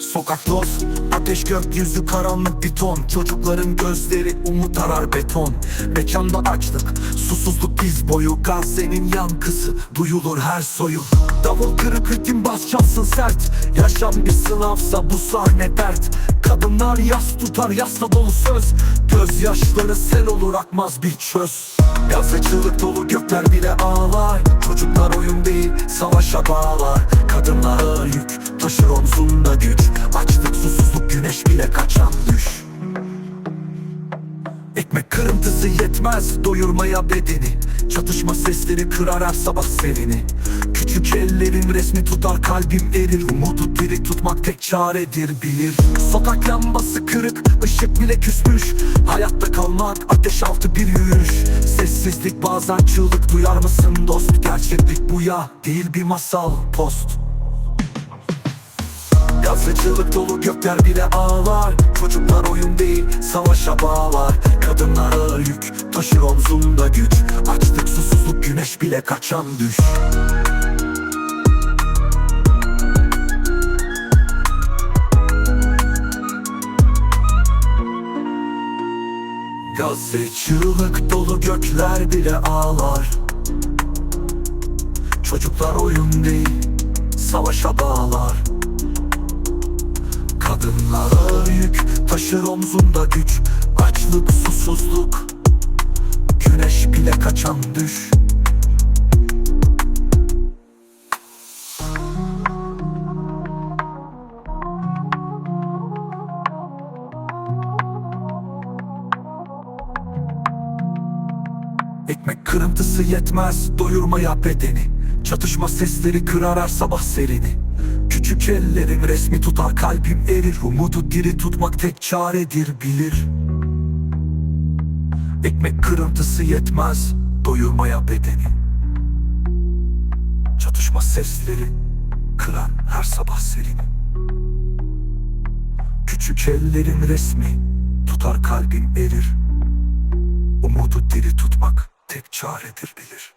Sokak loz, ateş gökyüzü karanlık bir ton. Çocukların gözleri umut arar beton. Mekanda açlık, susuzluk diz boyu. Gazze'nin yankısı, duyulur her soyu. Davul kırık ritim bas çalsın sert? Yaşam bir sınavsa bu sahne dert. Kadınlar yas tutar yasla dolu söz. Gözyaşları sel olur akmaz bir çöz. Gazetçılık dolu gökler bile ağlar. Çocuklar oyun değil savaşa bağlar. Kadınlar ağır yük taşır omzunda güç. Açlık susuzluk güneş bile kaçan düş. Ekmek kırıntısı yetmez doyurmaya bedeni. Çatışma sesleri kırar her sabah serini Küçük ellerin resmi tutar kalbim erir. Umudu diri tutmak tek çaredir bilir. Sokak lambası kırık ışık bile küsmüş. Hayatta kalmak ateş altı bir yürüyüş. Sessizlik bazen çığlık duyar mısın dost? Gerçeklik bu ya değil bir masal post. Yazıcılık dolu gökler bile ağlar. Çocuklar oyun değil savaşa bağlar. Kadınlar ağır yük taşır omzunda güç. Açlık susuzluk güneş bile kaçan düş Gazze çığlık dolu gökler bile ağlar. Çocuklar oyun değil savaşa bağlar. Kadınlar ağır yük taşır omzunda güç. Açlık susuzluk. Güneş bile kaçan düş Ekmek kırıntısı yetmez doyurmaya bedeni. Çatışma sesleri kırar her sabah serini. Küçük ellerim resmi tutar kalbim erir. Umudu diri tutmak tek çaredir bilir. Ekmek kırıntısı yetmez doyurmaya bedeni. Çatışma sesleri kırar her sabah serini. Küçük ellerim resmi tutar kalbim erir. Umudu diri tutmak tek çaredir bilir